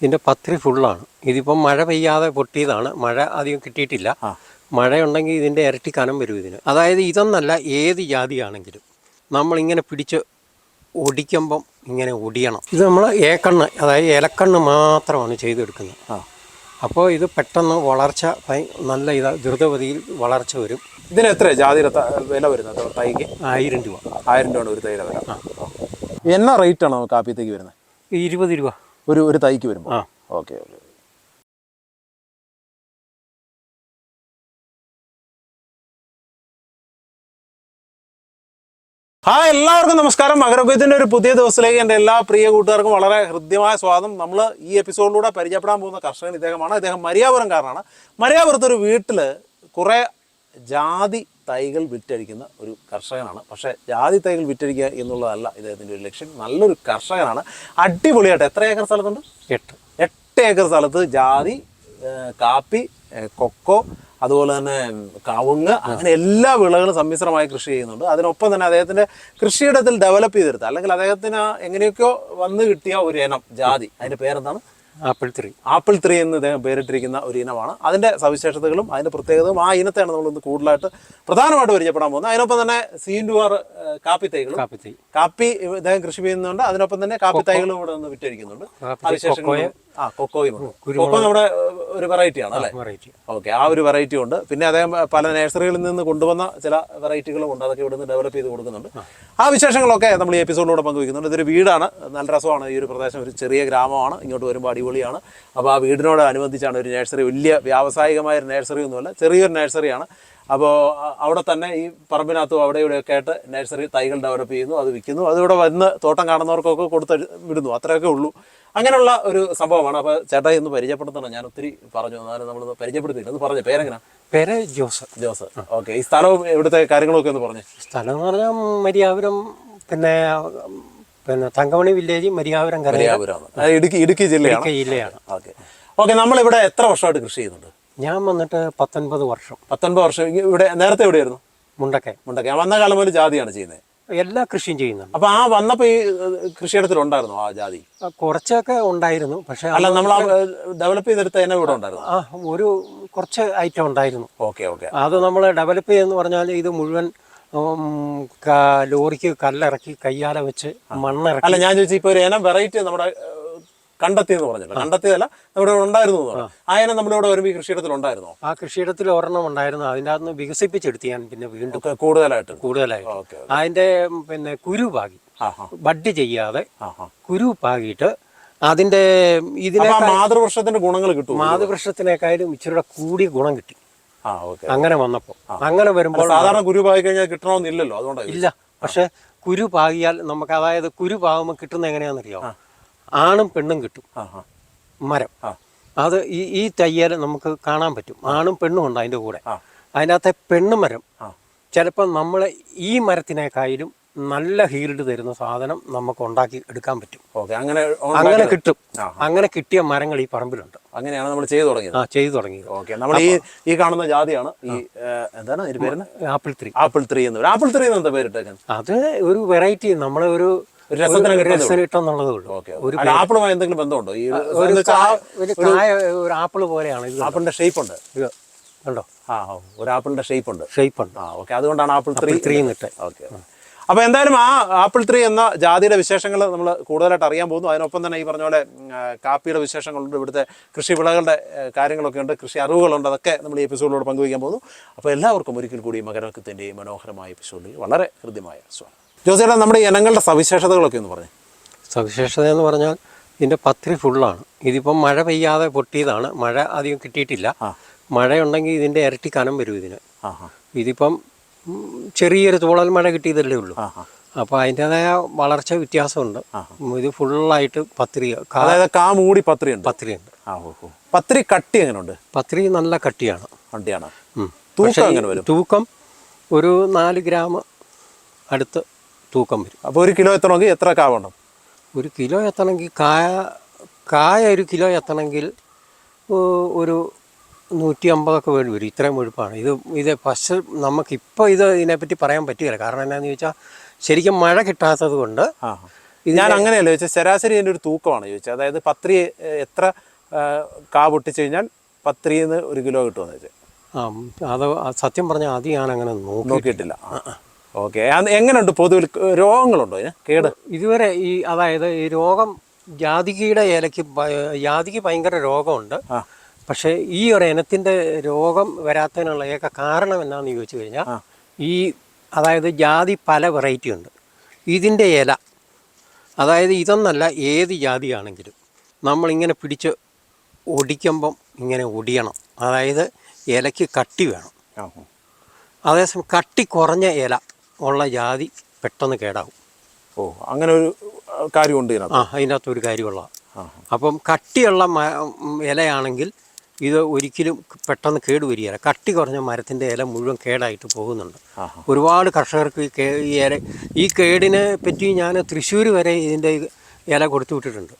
ഇതിന്റെ പത്രി ഫുള്ളാണ് ഇതിപ്പം മഴ പെയ്യാതെ പൊട്ടിയതാണ്. മഴ അധികം കിട്ടിയിട്ടില്ല. മഴയുണ്ടെങ്കിൽ ഇതിന്റെ ഇരട്ടി കനം വരും ഇതിന്. അതായത് ഇതൊന്നല്ല ഏത് ജാതിയാണെങ്കിലും നമ്മളിങ്ങനെ പിടിച്ച് ഒടിക്കുമ്പം ഇങ്ങനെ ഒടിയണം. ഇത് നമ്മൾ ഏക്കണ്ണ് അതായത് ഇലക്കണ്ണ് മാത്രമാണ് ചെയ്തെടുക്കുന്നത്. അപ്പോൾ ഇത് പെട്ടെന്ന് വളർച്ച നല്ല ഇതാ ദ്രുതഗതിയിൽ വളർച്ച വരും. ഇതിന് എത്ര ജാതിയുടെ വില വരുന്നത് തൈക്ക്? ആയിരം രൂപ. ആയിരം രൂപയാണ് ഒരു തൈയുടെ വില. എന്നാ റേറ്റ് ആണോ കാപ്പിത്തേക്ക് വരുന്നത്? ഇരുപത് രൂപ. ഒരു ഒരു തൈക്ക് വരുമ്പോൾ. Okay okay. ആ എല്ലാവർക്കും നമസ്കാരം. മകരക്കൊയ്ത്തിന്റെ ഒരു പുതിയ ദിവസത്തിലേക്ക് എന്റെ എല്ലാ പ്രിയ കൂട്ടുകാർക്കും വളരെ ഹൃദ്യമായ സ്വാഗതം. നമ്മൾ ഈ എപ്പിസോഡിലൂടെ പരിചയപ്പെടാൻ പോകുന്ന കർഷകൻ ഇദ്ദേഹമാണ്. ഇദ്ദേഹം മരിയാപുരംകാരനാണ്. മരിയാപുരത്ത് ഒരു വീട്ടിൽ കുറേ ജാതി തൈകൾ വിറ്റഴിക്കുന്ന ഒരു കർഷകനാണ്. പക്ഷേ ജാതി തൈകൾ വിറ്റഴിക്കുക എന്നുള്ളതല്ല ഇദ്ദേഹത്തിന്റെ ഒരു ലക്ഷ്യം. നല്ലൊരു കർഷകനാണ്. അടിപൊളിയായിട്ട് എത്ര ഏക്കർ സ്ഥലത്തുണ്ട്? എട്ട്. എട്ട് ഏക്കർ സ്ഥലത്ത് ജാതി കാപ്പി കൊക്കോ അതുപോലെ തന്നെ കവുങ്ങ് അങ്ങനെ എല്ലാ വിളകളും സമ്മിശ്രമായി കൃഷി ചെയ്യുന്നുണ്ട്. അതിനൊപ്പം തന്നെ അദ്ദേഹത്തിന്റെ കൃഷിയിടത്തിൽ ഡെവലപ്പ് ചെയ്തെടുത്ത അല്ലെങ്കിൽ അദ്ദേഹത്തിന് എങ്ങനെയൊക്കെയോ വന്നു കിട്ടിയ ഒരു ഇനം ജാതി. അതിന്റെ പേരെന്താണ്? Apple three. ആപ്പിൾ ത്രീ എന്ന് ഇദ്ദേഹം പേരിട്ടിരിക്കുന്ന ഒരു ഇനമാണ്. അതിന്റെ സവിശേഷതകളും അതിന്റെ പ്രത്യേകതയും ആ ഇനത്തെയാണ് നമ്മൾ ഇന്ന് കൂടുതലായിട്ട് പ്രധാനമായിട്ട് പരിചയപ്പെടാൻ പോകുന്നത്. അതിനൊപ്പം തന്നെ സീൻഡുവാർ കാപ്പി തൈകൾ കാപ്പി തൈ കാപ്പി ഇദ്ദേഹം കൃഷി ചെയ്യുന്നുണ്ട്. അതിനൊപ്പം തന്നെ കാപ്പി തൈകളും ഇവിടെ നിന്ന് വിറ്റഴിക്കുന്നുണ്ട്. കാപ്പി ആ കൊക്കോയും. കൊക്കോ നമ്മുടെ ഒരു വെറൈറ്റി ആണ് അല്ലേ? വെറൈറ്റി ഓക്കെ ആ ഒരു വെറൈറ്റി ഉണ്ട്. പിന്നെ അദ്ദേഹം പല നഴ്സറികളിൽ നിന്ന് കൊണ്ടുവന്ന ചില വെറൈറ്റികളും ഉണ്ട്. അതൊക്കെ ഇവിടുന്ന് ഡെവലപ്പ് ചെയ്ത് കൊടുക്കുന്നുണ്ട്. ആ. വിശേഷങ്ങളൊക്കെ നമ്മൾ ഈ എപ്പിസോഡിലൂടെ പങ്കുവയ്ക്കുന്നുണ്ട്. ഇതൊരു വീടാണ്. നല്ല രസമാണ്. ഈ ഒരു പ്രദേശം ഒരു ചെറിയ ഗ്രാമമാണ്. ഇങ്ങോട്ട് വരുമ്പോൾ അടിപൊളിയാണ്. അപ്പോൾ ആ വീടിനോട് അനുബന്ധിച്ചാണ് ഒരു നഴ്സറി വലിയ വ്യാവസായികമായ ഒരു നഴ്സറി ഒന്നുമല്ല ചെറിയൊരു നഴ്സറിയാണ് അപ്പോൾ അവിടെ തന്നെ ഈ പറമ്പിനകത്തും അവിടെ ഇവിടെയൊക്കെ ആയിട്ട് നഴ്സറി തൈകൾ ഡെവലപ്പ് ചെയ്യുന്നു. അത് വിൽക്കുന്നു. അതിവിടെ വന്ന് തോട്ടം കാണുന്നവർക്കൊക്കെ കൊടുത്ത് വിടുന്നു. അത്രയൊക്കെ ഉള്ളൂ. അങ്ങനെയുള്ള ഒരു സംഭവമാണ്. അപ്പോൾ ചേട്ടാ ഒന്ന് പരിചയപ്പെടുത്തണം. ഞാൻ ഒത്തിരി പറഞ്ഞു. എന്നാലും നമ്മൾ പരിചയപ്പെടുത്തിയില്ല. ഒന്ന് പറഞ്ഞു പേരെങ്ങനെ? പേര് ജോസ്. ജോസ്. ഓക്കെ. ഈ സ്ഥലവും ഇവിടുത്തെ കാര്യങ്ങളൊക്കെ ഒന്ന് പറഞ്ഞു. സ്ഥലം എന്ന് പറഞ്ഞാൽ മരിയാപുരം പിന്നെ പിന്നെ തങ്കമണി വില്ലേജ് മരിയാപുരം കര മരിയാപുരമാണ് ഇടുക്കി ഇടുക്കി ജില്ലയാണ്. ജില്ലയാണ്. ഓക്കെ. ഓക്കെ നമ്മളിവിടെ എത്ര വർഷമായിട്ട് കൃഷി ചെയ്യുന്നുണ്ട്? ഞാൻ വന്നിട്ട് പത്തൊൻപത് വർഷം. പത്തൊൻപത് വർഷം. ഇവിടെ നേരത്തെ എവിടെയായിരുന്നു? മുണ്ടക്കെ മുണ്ടക്കെ വന്ന കാലം മുതൽ ജാതിയാണ് ചെയ്യുന്നത്. എല്ലാ കൃഷിയും ചെയ്യുന്നുണ്ട്. അപ്പൊ ആ വന്നപ്പോ ഈ കൃഷിയിടത്തിലുണ്ടായിരുന്നു കൃഷിയിടത്തിൽ ഉണ്ടായിരുന്നു ആ ജാതി? കുറച്ചൊക്കെ ഉണ്ടായിരുന്നു. പക്ഷെ അല്ല നമ്മൾ ഡെവലപ്പ് ചെയ്തെടുത്ത തന്നെ ഇവിടെ ഉണ്ടായിരുന്നു. ആ ഒരു കുറച്ച് ഐറ്റം ഉണ്ടായിരുന്നു. Okay okay. അത് നമ്മൾ ഡെവലപ്പ് ചെയ്യുന്ന പറഞ്ഞാൽ ഇത് മുഴുവൻ ലോറിക്ക് കല്ലിറക്കി കയ്യാല വെച്ച് മണ്ണിറക്കി. അല്ല ഞാൻ ചോദിച്ചു ഇപ്പൊ ഒരു ഇനം വെറൈറ്റി നമ്മുടെ കണ്ടെത്തിയെന്ന് പറഞ്ഞല്ലോ. കണ്ടെത്തിയതല്ല നമ്മുടെ ഇവിടെ ഉണ്ടായിരുന്നു ആയന. ആ. ഇനം നമ്മുടെ ഇവിടെ വരുമ്പോൾ ഈ കൃഷിയിടത്തിൽ ഉണ്ടായിരുന്നോ? ആ കൃഷിയിടത്തിൽ ഒരെണ്ണം ഉണ്ടായിരുന്നു. അതിന്റെ അകത്ത് വികസിപ്പിച്ചെടുത്ത് ഞാൻ പിന്നെ വീണ്ടും കൂടുതലായിട്ട്. കൂടുതലായിട്ട്. അതിന്റെ പിന്നെ കുരു പാകി. ബഡ് ചെയ്യാതെ കുരു പാകിയിട്ട് അതിന്റെ ഇതിനെ മാതൃവൃക്ഷത്തിന്റെ ഗുണങ്ങൾ കിട്ടും മാതൃവൃക്ഷത്തിനേക്കാളും ഇച്ചിരി കൂടിയ ഗുണം കിട്ടി. അങ്ങനെ വന്നപ്പോൾ. അങ്ങനെ വരുമ്പോൾ സാധാരണ കുരു പാകി കഴിഞ്ഞാൽ കിട്ടണമെന്നില്ലല്ലോ അതുകൊണ്ടാണ് ഇല്ല. പക്ഷെ കുരു പാകിയാൽ നമുക്ക് അതായത് കുരു പാകുമ്പോൾ കിട്ടുന്ന എങ്ങനെയാണെന്നറിയോ? ആണും പെണ്ണും കിട്ടും. മരം. അത് ഈ ഈ തയ്യൽ നമുക്ക് കാണാൻ പറ്റും. ആണും പെണ്ണും ഉണ്ട് അതിന്റെ കൂടെ. അതിനകത്തെ പെണ്ണുമരം. ചിലപ്പോൾ നമ്മൾ ഈ മരത്തിനേക്കായാലും നല്ല ഹീൽഡ് തരുന്ന സാധനം നമുക്ക് ഉണ്ടാക്കി എടുക്കാൻ പറ്റും. ഓക്കെ അങ്ങനെ അങ്ങനെ കിട്ടും. അങ്ങനെ കിട്ടിയ മരങ്ങൾ ഈ പറമ്പിലുണ്ട്. അങ്ങനെയാണ് നമ്മൾ ചെയ്തു തുടങ്ങിയത്. ആ ചെയ്തു തുടങ്ങിയത്. ഓക്കെ നമ്മൾ ഈ ഈ കാണുന്ന ജാതിയാണ് ഈ എന്താണ് പേര്? ആപ്പിൾ ത്രീ ആപ്പിൾ ത്രീ എന്ന് ആപ്പിൾ ത്രീ എന്ന് എന്താ പേരിട്ടേക്കുന്നത്? അത് ഒരു വെറൈറ്റി. നമ്മളെ ഒരു ഒരു രസത്തിന് ഒരു രസം കിട്ടുന്നുള്ളതേ ഉള്ളൂ. ഓക്കെ അല്ല ആപ്പിളുമായി എന്തെങ്കിലും ബന്ധമുണ്ടോ? ഈ ഒരു- ഒരു എന്ന് ഒരു കായ ഒരു ആപ്പിൾ പോലെയാണ് ഇത്. ആപ്പിളിന്റെ ഷേപ്പ് ഉണ്ട്. ഇത് കണ്ടോ? ആ ഒരു ആപ്പിളിന്റെ ഷേപ്പ് ഉണ്ട്. ഷേപ്പ് ഉണ്ട്. ആ ഓക്കെ അതുകൊണ്ടാണ് ആപ്പിൾ ത്രീ ത്രീ എന്നിട്ട്. ഓക്കെ അപ്പോൾ എന്തായാലും ആ ആപ്പിൾ ത്രീ എന്ന ജാതിയുടെ വിശേഷങ്ങൾ നമ്മൾ കൂടുതലായിട്ട് അറിയാൻ പോകുന്നു. അതിനൊപ്പം തന്നെ ഈ പറഞ്ഞ പോലെ ഉം, ആ, കാപ്പിയുടെ വിശേഷങ്ങളുണ്ട്. ഇവിടുത്തെ കൃഷി വിളകളുടെ കാര്യങ്ങളൊക്കെ ഉണ്ട്. കൃഷി അറിവുകളുണ്ട്. അതൊക്കെ നമ്മൾ ഈ എപ്പിസോഡിലൂടെ പങ്കുവയ്ക്കാൻ പോകുന്നു. അപ്പോൾ എല്ലാവർക്കും ഒരിക്കൽ കൂടി മകരക്കത്തിന്റെ മനോഹരമായ എപ്പിസോഡിൽ വളരെ ഹൃദ്യമായ സ്വാഗതം. ജോസേട്ടാ നമ്മുടെ ഇനങ്ങളുടെ സവിശേഷതകളൊക്കെ ഒന്ന് പറഞ്ഞു. സവിശേഷത എന്ന് പറഞ്ഞാൽ ഇതിന്റെ പത്രി ഫുള്ളാണ്. ഇതിപ്പം മഴ പെയ്യാതെ പൊട്ടിയതാണ്. മഴ അധികം കിട്ടിയിട്ടില്ല. മഴയുണ്ടെങ്കിൽ ഇതിന്റെ ഇരട്ടി കനം വരും ഇതിന്. ഇതിപ്പം ചെറിയൊരു തൂളൽ മഴ കിട്ടിയതല്ലേ ഉള്ളൂ. അപ്പോൾ അതിന്റെതായ വളർച്ച വ്യത്യാസമുണ്ട്. ഇത് ഫുള്ളായിട്ട് പത്രി അതായത് കാ മൂടി പത്രി ഉണ്ട് പത്രിയുണ്ട് ഓ പത്രി കട്ടി എങ്ങനെയുണ്ട് പത്രി നല്ല കട്ടിയാണ്. വണ്ടിയാണ് തൂക്കം തൂക്കം ഒരു നാല് ഗ്രാം അടുത്ത് തൂക്കം വരും. അപ്പോൾ ഒരു കിലോ എത്തണമെങ്കിൽ എത്ര കാ വേണം? ഒരു കിലോ എത്തണമെങ്കിൽ കായ കായ ഒരു കിലോ എത്തണമെങ്കിൽ ഒരു നൂറ്റി അമ്പതൊക്കെ വേണ്ടി വരും ഇത്രയും ഒഴുപ്പാണ്. ഇത് ഇത് ഫസ്റ്റ് നമുക്കിപ്പോൾ ഇത് ഇതിനെപ്പറ്റി പറയാൻ പറ്റുകയില്ല കാരണം എന്താണെന്ന് ചോദിച്ചാൽ ശരിക്കും മഴ കിട്ടാത്തത് കൊണ്ട് ഞാൻ അങ്ങനെയല്ല ചോദിച്ചാൽ ശരാശരി എന്റെ ഒരു തൂക്കമാണ് ചോദിച്ചത്. അതായത് പത്രി എത്ര കാ പൊട്ടിച്ചു കഴിഞ്ഞാൽ പത്രിയിൽ നിന്ന് ഒരു കിലോ കിട്ടുമെന്ന് വെച്ചാൽ ആ അത് സത്യം പറഞ്ഞാൽ ആദ്യം ഞാൻ അങ്ങനെ നോക്കി നോക്കിയിട്ടില്ല. ഓക്കെ. എങ്ങനെയുണ്ട് പൊതുവിൽ രോഗങ്ങളുണ്ടോ അതിന് കേട്? ഇതുവരെ ഈ അതായത് ഈ രോഗം ജാതികയുടെ ഇലയ്ക്ക് ജാതിക്ക് ഭയങ്കര രോഗമുണ്ട്. പക്ഷേ ഈ ഒരു ഇനത്തിന്റെ രോഗം വരാത്തതിനുള്ള ഏക കാരണം എന്താണെന്ന് ചോദിച്ചു കഴിഞ്ഞാൽ ഈ അതായത് ജാതി പല വെറൈറ്റി ഉണ്ട്. ഇതിന്റെ ഇല അതായത് ഇതൊന്നല്ല ഏത് ജാതിയാണെങ്കിലും നമ്മളിങ്ങനെ പിടിച്ച് ഒടിക്കുമ്പം ഇങ്ങനെ ഒടിയണം. അതായത് ഇലയ്ക്ക് കട്ടി വേണം. അതേസമയം കട്ടി കുറഞ്ഞ ഇല ഉള്ള ജാതി പെട്ടെന്ന് കേടാവും. ഓ അങ്ങനെ ഒരു കാര്യമുണ്ട് ആ അതിനകത്തൊരു ഒരു കാര്യമുള്ള അപ്പം കട്ടിയുള്ള മ ഇലയാണെങ്കിൽ ഇത് ഒരിക്കലും പെട്ടെന്ന് കേടുവരികയില്ല. കട്ടി കുറഞ്ഞ മരത്തിന്റെ ഇല മുഴുവൻ കേടായിട്ട് പോകുന്നുണ്ട്. ഒരുപാട് കർഷകർക്ക് ഈ കേ ഈ ഇല ഈ കേടിനെ പറ്റി ഞാൻ തൃശ്ശൂർ വരെ ഇതിന്റെ ഇല കൊടുത്തു വിട്ടിട്ടുണ്ട്.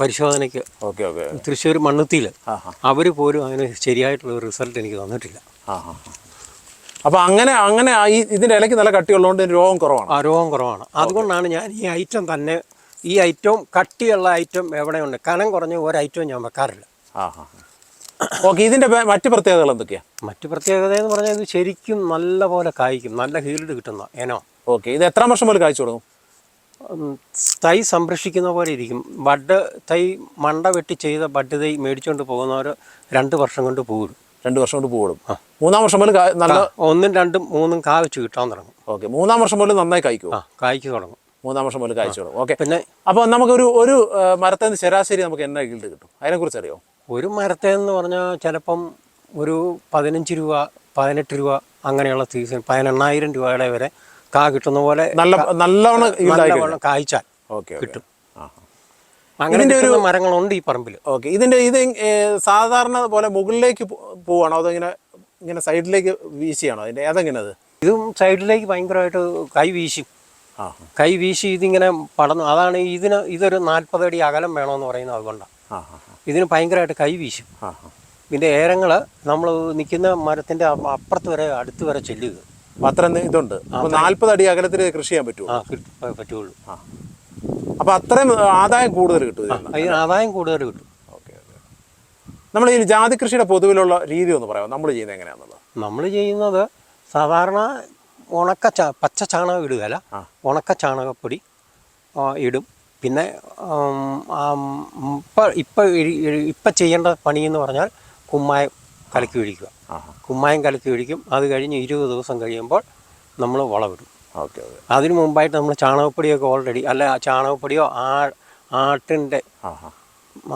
പരിശോധനയ്ക്ക്. Okay okay. തൃശ്ശൂർ മണ്ണുത്തിയിൽ. അവർ പോലും അതിന് ശരിയായിട്ടുള്ള റിസൾട്ട് എനിക്ക് തന്നിട്ടില്ല. അപ്പോൾ അങ്ങനെ അങ്ങനെ ഇതിന്റെ ഈ ഇതിന്റെ ഇലയ്ക്ക് നല്ല കട്ടിയുള്ളതുകൊണ്ട് രോഗം കുറവാണ്. ആ രോഗം കുറവാണ്. അതുകൊണ്ടാണ് ഞാൻ ഈ ഐറ്റം തന്നെ ഈ ഐറ്റവും കട്ടിയുള്ള ഐറ്റം എവിടെയുണ്ട്? കനം കുറഞ്ഞ ഒരു ഐറ്റവും ഞാൻ വെക്കാറില്ല. ഓക്കെ ഇതിന്റെ മറ്റു പ്രത്യേകതകൾ എന്തൊക്കെയാണ് മറ്റു പ്രത്യേകത എന്ന് പറഞ്ഞാൽ ഇത് ശരിക്കും നല്ല പോലെ കായ്ക്കും. നല്ല ഹീൽഡ് കിട്ടുന്ന ഏനോ ഓക്കെ ഇത് എത്ര വർഷം പോലെ കായ്ച്ചു തുടങ്ങും? തൈ സംരക്ഷിക്കുന്ന പോലെ ഇരിക്കും. ബഡ് തൈ മണ്ട വെട്ടി ചെയ്ത ബഡ് തൈ മേടിച്ചുകൊണ്ട് പോകുന്നവർ രണ്ട് വർഷം കൊണ്ട് പൂവിടും രണ്ട് വർഷം കൊണ്ട് പൂവിടും. മൂന്നാം വർഷം മുതൽ നല്ല ഒന്നും രണ്ടും മൂന്നും കാവച്ച് കിട്ടാൻ തുടങ്ങും. ഓക്കെ. മൂന്നാം വർഷം മുതൽ നന്നായി കായ്ക്കും. കായ്ക്ക് തുടങ്ങും. മൂന്നാം വർഷം മുതൽ കായ്ച്ചു തുടങ്ങും. ഓക്കെ. പിന്നെ അപ്പോൾ നമുക്കൊരു ഒരു മരത്തിൽ നിന്ന് ശരാശരി നമുക്ക് എന്നാ ഗിൽഡ് കിട്ടും. അതിനെക്കുറിച്ച് അറിയോ ഒരു മരത്തെ എന്ന് പറഞ്ഞാൽ ചിലപ്പം ഒരു പതിനഞ്ച് രൂപ പതിനെട്ട് രൂപ അങ്ങനെയുള്ള സീസൺ പതിനെണ്ണായിരം രൂപയുടെ വരെ കാ കിട്ടുന്ന പോലെ നല്ല നല്ലവണ്ണം കായ്ച്ചാൽ ഓക്കെ. കിട്ടും. അങ്ങനെ ഒരു മരങ്ങളുണ്ട് ഈ പറമ്പിൽ ഓക്കെ. ഇതിന്റെ ഇത് സാധാരണ പോലെ മുകളിലേക്ക് പോവാണോ? അതോ ഇങ്ങനെ ഇങ്ങനെ സൈഡിലേക്ക് വീശിയാണോ? അതിന്റെ ഏതെങ്ങനെ അത്? ഇതും സൈഡിലേക്ക് ഭയങ്കരമായിട്ട് കൈ വീശും. ആ. കൈ വീശി ഇതിങ്ങനെ പടന്നു അതാണ് ഇതിന് ഇതൊരു നാൽപ്പത് അടി അകലം വേണമെന്ന് പറയുന്നത് അതുകൊണ്ടാണ് ഇതിന് ഭയങ്കരമായിട്ട് കൈ വീശും. ആ ഇതിന്റെ ഏരങ്ങൾ നമ്മൾ നിൽക്കുന്ന മരത്തിന്റെ അപ്പുറത്ത് വരെ അടുത്ത് വരെ ചെല്ലുക. അത്ര ഇതുണ്ട്. നാൽപ്പത് അടി അകലത്തിൽ കൃഷി ചെയ്യാൻ പറ്റുമോ ആ പറ്റുള്ളൂ. ആ. അപ്പോൾ അത്രയും ആദായം കൂടുതൽ കിട്ടും അതിന് ആദായം കൂടുതൽ കിട്ടും. Okay okay. നമ്മൾ ഈ ജാതി കൃഷിയുടെ പൊതുവിലുള്ള രീതി ഒന്ന് പറയാം നമ്മൾ ചെയ്യുന്നത് എങ്ങനെയാണെന്നുള്ളത് നമ്മൾ ചെയ്യുന്നത് സാധാരണ ഉണക്ക ചാ പച്ച ചാണകം ഇടുകയല്ല. ഉണക്ക ചാണകപ്പൊടി ഇടും. പിന്നെ ഇപ്പം ഇപ്പം ഇപ്പം ചെയ്യേണ്ട പണി എന്ന് പറഞ്ഞാൽ കുമ്മായം കലക്കി ഒഴിക്കുക. കുമ്മായം കലക്കി ഒഴിക്കും. അത് കഴിഞ്ഞ് ഇരുപത് ദിവസം കഴിയുമ്പോൾ നമ്മൾ വളമിടും. Okay okay. അതിന് മുമ്പായിട്ട് നമ്മൾ ചാണകപ്പൊടിയൊക്കെ ഓൾറെഡി അല്ല ചാണകപ്പൊടിയോ ആ ആട്ടിന്റെ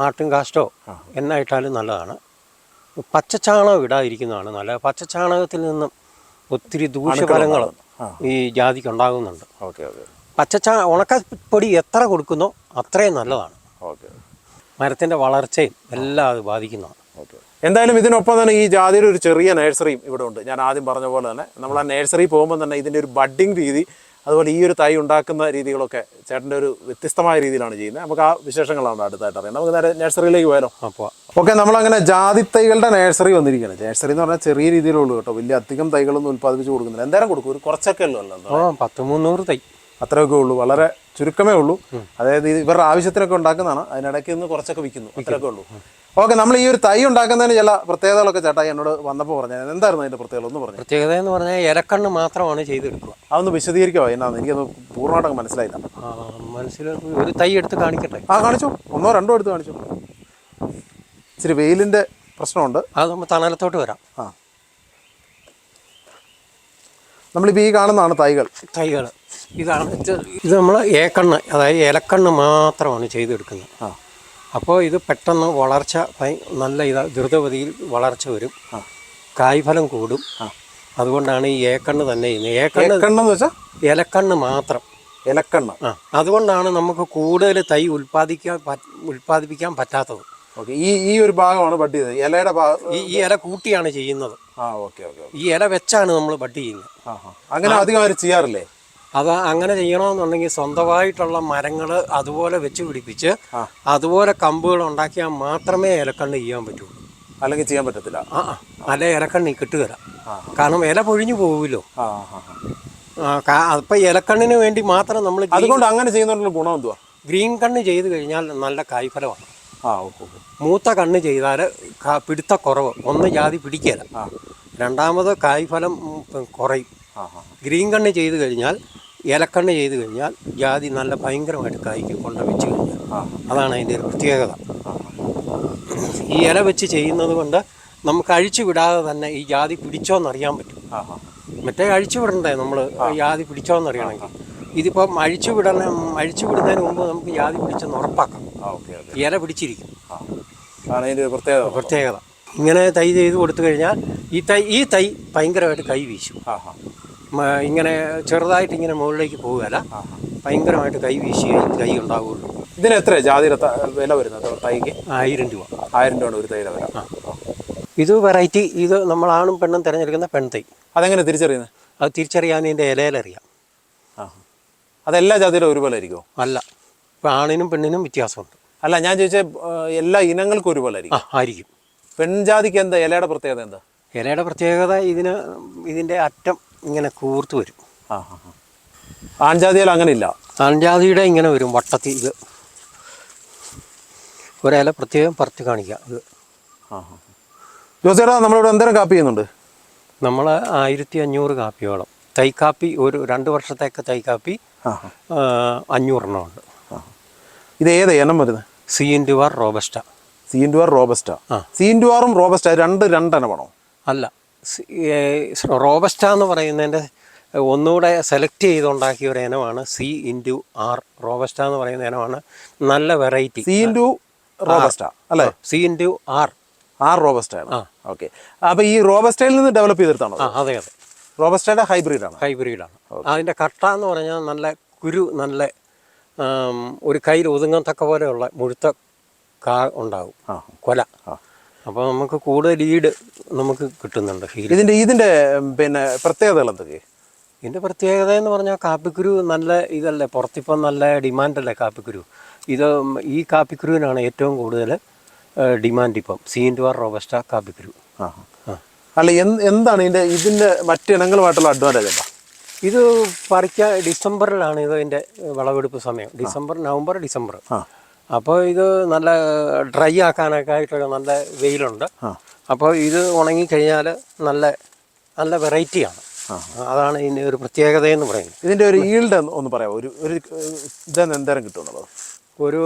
ആട്ടും കാഷ്ടോ എന്നായിട്ടാലും നല്ലതാണ്. പച്ച ചാണകം ഇടാതിരിക്കുന്നതാണ് നല്ലത്. പച്ചച്ചാണകത്തിൽ നിന്നും ഒത്തിരി ദൂഷ്യഫലങ്ങൾ ഈ ജാതിക്ക് ഉണ്ടാകുന്നുണ്ട്. പച്ച ഓക്കെ. ഉണക്ക ഉണക്കപ്പൊടി എത്ര കൊടുക്കുന്നോ അത്രയും നല്ലതാണ്. ഓക്കെ മരത്തിന്റെ വളർച്ചയും എല്ലാം അത് ബാധിക്കുന്നതാണ്. എന്തായാലും ഇതിനൊപ്പം തന്നെ ഈ ജാതിയുടെ ഒരു ചെറിയ നഴ്സറിയും ഇവിടെ ഉണ്ട്. ഞാൻ ആദ്യം പറഞ്ഞ പോലെ തന്നെ നമ്മൾ ആ നഴ്സറി പോകുമ്പോൾ തന്നെ ഇതിന്റെ ഒരു ബഡ്ഡിങ് രീതി അതുപോലെ ഈ ഒരു തൈ ഉണ്ടാക്കുന്ന രീതികളൊക്കെ ചേട്ടന്റെ ഒരു വ്യത്യസ്തമായ രീതിയിലാണ് ചെയ്യുന്നത്. നമുക്ക് ആ വിശേഷങ്ങളാണ് അടുത്തായിട്ട് അറിയാം. നമുക്ക് നേരെ നഴ്സറിയിലേക്ക് പോയാലോ? അപ്പോൾ ഓക്കെ നമ്മളങ്ങനെ ജാതി തൈകളുടെ നഴ്സറി വന്നിരിക്കുകയാണ് നഴ്സറി എന്ന് പറഞ്ഞാൽ ചെറിയ രീതിയിലുള്ളൂ കേട്ടോ. വലിയ അധികം തൈകളൊന്നും ഉൽപ്പാദിപ്പിച്ച് കൊടുക്കുന്നില്ല. എന്തായാലും കൊടുക്കും. ഒരു കുറച്ചൊക്കെ ഉള്ളൂ പത്ത് മുന്നൂറ് തൈ. അത്രയൊക്കെ ഉള്ളൂ. വളരെ ചുരുക്കമേ ഉള്ളൂ. അതായത് ഇവരുടെ ആവശ്യത്തിനൊക്കെ ഉണ്ടാക്കുന്നതാണ്. അതിനിടയ്ക്ക് നിന്ന് കുറച്ചൊക്കെ വിൽക്കുന്നു. അത്രയൊക്കെ ഉള്ളൂ. ഓക്കെ നമ്മൾ ഈ ഒരു തൈ ഉണ്ടാക്കുന്നതിന് ചില പ്രത്യേകതകളൊക്കെ ചേട്ടാ എന്നോട് വന്നപ്പോൾ പറഞ്ഞത്. എന്തായിരുന്നു അതിന്റെ പ്രത്യേകത എന്ന് പറഞ്ഞു പ്രത്യേകത എന്ന് പറഞ്ഞാൽ ഇരക്കണ്ണ് മാത്രമാണ് ചെയ്തെടുക്കുക. അതൊന്ന് വിശദീകരിക്കുമോ എന്നാന്ന് എനിക്കത് പൂർണമായിട്ടൊക്കെ മനസ്സിലായില്ല. മനസ്സിൽ ഒരു തൈ എടുത്ത് കാണിക്കട്ടെ? ആ കാണിച്ചു. ഒന്നോ രണ്ടോ എടുത്ത് കാണിച്ചു. ഇച്ചിരി വെയിലിന്റെ പ്രശ്നമുണ്ട്. അത് നമ്മൾ തണലത്തോട്ട് വരാം. ആ. നമ്മളിപ്പോൾ ഈ കാണുന്നതാണ് തൈകൾ. തൈകൾ. ഇതാണ് ഇത് ഇത് നമ്മൾ ഏക്കണ്ണ് അതായത് ഇലക്കണ്ണ് മാത്രമാണ് ചെയ്തെടുക്കുന്നത്. ആ. അപ്പോൾ ഇത് പെട്ടെന്ന് വളർച്ച നല്ല ഇത് ദ്രുതഗതിയിൽ വളർച്ച വരും. കായ്ഫലം കൂടും. അതുകൊണ്ടാണ് ഈ ഏക്കണ്ണ് തന്നെ ചെയ്യുന്നത് ഏക്കണ്ണ് വെച്ചാൽ ഇലക്കണ്ണ് മാത്രം. ഇലക്കണ്ണ് ആ. അതുകൊണ്ടാണ് നമുക്ക് കൂടുതൽ തൈ ഉൽപ്പാദിക്കാൻ ഉൽപ്പാദിപ്പിക്കാൻ പറ്റാത്തത്. ഓക്കെ. ഈ ഈ ഒരു ഭാഗമാണ് ബഡ് ചെയ്തത്. ഇലയുടെ ഭാഗം ഈ ഈ ഇല കൂട്ടിയാണ് ചെയ്യുന്നത്. ആ ഓക്കെ ഓക്കെ ഈ ഇല വെച്ചാണ് നമ്മൾ ബഡ് ചെയ്യുന്നത്. അങ്ങനെ അധികം അവർ ചെയ്യാറില്ലേ? അത് അങ്ങനെ ചെയ്യണമെന്നുണ്ടെങ്കിൽ സ്വന്തമായിട്ടുള്ള മരങ്ങൾ അതുപോലെ വെച്ച് പിടിപ്പിച്ച് അതുപോലെ കമ്പുകൾ ഉണ്ടാക്കിയാൽ മാത്രമേ ഇലക്കണ്ണി ചെയ്യാൻ പറ്റുള്ളൂ അല്ലെങ്കിൽ ചെയ്യാൻ പറ്റത്തില്ല. ആ. അല്ല ഇലക്കണ്ണി കിട്ടുകയില്ല കാരണം ഇല പൊഴിഞ്ഞു പോകുമല്ലോ. അപ്പം ഇലക്കണ്ണിന് വേണ്ടി മാത്രം നമ്മൾ അതുകൊണ്ട് അങ്ങനെ ചെയ്യുന്നതിനുള്ള ഗുണം എന്തുവാ? ഗ്രീൻ കണ്ണ് ചെയ്ത് കഴിഞ്ഞാൽ നല്ല കായ്ഫലമാണ്. ആ ഓക്കെ മൂത്ത കണ്ണ് ചെയ്താൽ പിടുത്ത കുറവ്. ഒന്ന് ജാതി പിടിക്കില്ല രണ്ടാമത് കായ്ഫലം കുറയും. ഗ്രീൻ കണ്ണ് ചെയ്ത് കഴിഞ്ഞാൽ ഇലക്കണ്ണ് ചെയ്ത് കഴിഞ്ഞാൽ ജാതി നല്ല ഭയങ്കരമായിട്ട് കായ്ക്കും കൊണ്ട് വെച്ച് കഴിഞ്ഞാൽ അതാണ് അതിന്റെ ഒരു പ്രത്യേകത. ഈ ഇല വെച്ച് ചെയ്യുന്നത് കൊണ്ട് നമുക്ക് അഴിച്ചു വിടാതെ തന്നെ ഈ ജാതി പിടിച്ചോന്നറിയാൻ പറ്റും. മറ്റേ അഴിച്ചു വിടണ്ടേ നമ്മൾ ജാതി പിടിച്ചോന്നറിയണമെങ്കിൽ. ഇതിപ്പം അഴിച്ചു വിടണ അഴിച്ചു വിടുന്നതിന് മുമ്പ് നമുക്ക് ജാതി പിടിച്ചെന്ന് ഉറപ്പാക്കാം. ഇല പിടിച്ചിരിക്കും. പ്രത്യേകത. പ്രത്യേകത. ഇങ്ങനെ തൈ ചെയ്ത് കൊടുത്തു കഴിഞ്ഞാൽ ഈ തൈ ഈ തൈ ഭയങ്കരമായിട്ട് കൈ വീശും. ഇങ്ങനെ ചെറുതായിട്ട് ഇങ്ങനെ മുകളിലേക്ക് പോവുകയല്ല. ഭയങ്കരമായിട്ട് കൈ വീശിയേ കൈ ഉണ്ടാവുകയുള്ളൂ. ഇതിന് എത്ര ജാതിയുടെ ത- വില വരുന്നത് തൈക്ക് ആയിരം രൂപ. ആയിരം രൂപയാണ് ഒരു തൈയുടെ വില ഇത് വെറൈറ്റി ഇത് നമ്മൾ ആണും പെണ്ണും തിരഞ്ഞെടുക്കുന്ന പെൺതൈ. അതെങ്ങനെ തിരിച്ചറിയുന്നത്? അത് തിരിച്ചറിയാൻ ഇതിന്റെ ഇലയിലറിയാം. ആ അതെല്ലാ ജാതിയിലും ഒരുപോലെ ആയിരിക്കുമോ അല്ല. ഇപ്പം ആണിനും പെണ്ണിനും വ്യത്യാസമുണ്ട്. അല്ല ഞാൻ ചോദിച്ച എല്ലാ ഇനങ്ങൾക്കും ഒരുപോലെ ആയിരിക്കും. ആ ആയിരിക്കും. പെൺജാതിക്ക് എന്താ? ഇലയുടെ പ്രത്യേകത എന്താ? ഇലയുടെ പ്രത്യേകത ഇതിന് ഇതിന്റെ അറ്റം ഇങ്ങനെ കൂർത്ത് വരും. ആ ആ. ആൺജാതിയിൽ അങ്ങനെ ഇല്ല ആൺജാതിയുടെ ഇങ്ങനെ വരും വട്ടത്തിൽ ഇത്. ഒരേല പ്രത്യേകം പറിച്ച് കാണിക്കാം ഇത്. ആ നമ്മളിവിടെ എന്തേരം കാപ്പി ചെയ്യുന്നുണ്ട്? നമ്മൾ ആയിരത്തി അഞ്ഞൂറ് കാപ്പിയോളം. തൈ കാപ്പി ഒരു രണ്ട് വർഷത്തേക്ക് തൈ കാപ്പി ആ ആ, ആ, അഞ്ഞൂറെണ്ണം ഉണ്ട്. ഇത് ഏത് എണ്ണം വരുന്നത്? C into R robusta. C into R robusta. C into ആറും റോബസ്റ്റ രണ്ട് രണ്ടെണ്ണമാണോ അല്ല. റോബസ്റ്റ എന്ന് പറയുന്നതിന്റെ ഒന്നുകൂടെ സെലക്ട് ചെയ്തുണ്ടാക്കിയ ഒരു ഇനമാണ് സി ഇന്റു ആർ. റോബസ്റ്റ എന്ന് പറയുന്ന ഇനമാണ് നല്ല വെറൈറ്റി. സി ഇന്റു റോബസ്റ്റ അല്ലേ? C into R. R robusta ആണ് ഓക്കെ. അപ്പോൾ ഈ റോബസ്റ്റയിൽ നിന്ന് ഡെവലപ്പ് ചെയ്തെടുത്താണോ ആ അതെ അതെ. റോബസ്റ്റയുടെ ഹൈബ്രിഡാണ്? ഹൈബ്രിഡാണ്. അതിന്റെ കട്ട എന്ന് പറഞ്ഞാൽ നല്ല കുരു നല്ല ഒരു കയ്യിൽ ഒതുങ്ങത്തക്ക പോലെയുള്ള മുഴുത്ത കാ ഉണ്ടാവും. കൊല. ആ. അപ്പോൾ നമുക്ക് കൂടുതൽ ലീഡ് നമുക്ക് കിട്ടുന്നുണ്ട് ഫീൽ ഇതിന്റെ ഇതിന്റെ പിന്നെ പ്രത്യേകതകൾ എന്തൊക്കെ? ഇതിന്റെ പ്രത്യേകത എന്ന് പറഞ്ഞാൽ കാപ്പിക്കുരു നല്ല ഇതല്ലേ പുറത്തിപ്പം നല്ല ഡിമാൻഡല്ലേ കാപ്പിക്കുരു? ഇത് ഈ കാപ്പിക്കുരുവിനാണ് ഏറ്റവും കൂടുതൽ ഡിമാൻഡ് ഇപ്പം. സീൻഡ് വാർ റോബസ്റ്റ കാപ്പിക്കുരു. ആ. അല്ല എന്താണ് ഇതിന്റെ ഇതിന്റെ മറ്റിനങ്ങളുമായിട്ടുള്ള അഡ്വാന്റേജ് എന്താ? ഇത് പറിക്കാൻ ഡിസംബറിലാണ് ഇതിന്റെ വിളവെടുപ്പ് സമയം. December November December. അപ്പോൾ ഇത് നല്ല ഡ്രൈ ആക്കാനൊക്കെ ആയിട്ടൊക്കെ നല്ല വെയിലുണ്ട്. അപ്പോൾ ഇത് ഉണങ്ങിക്കഴിഞ്ഞാൽ നല്ല നല്ല വെറൈറ്റിയാണ് അതാണ് ഇതിന്റെ ഒരു പ്രത്യേകത എന്ന് പറയുന്നത്. ഇതിന്റെ ഒരു ഈൽഡ് ഒന്ന് പറയാം ഒരു ഒരു ഇതെന്ന് എന്തേരം കിട്ടുന്നുള്ളത് ഒരു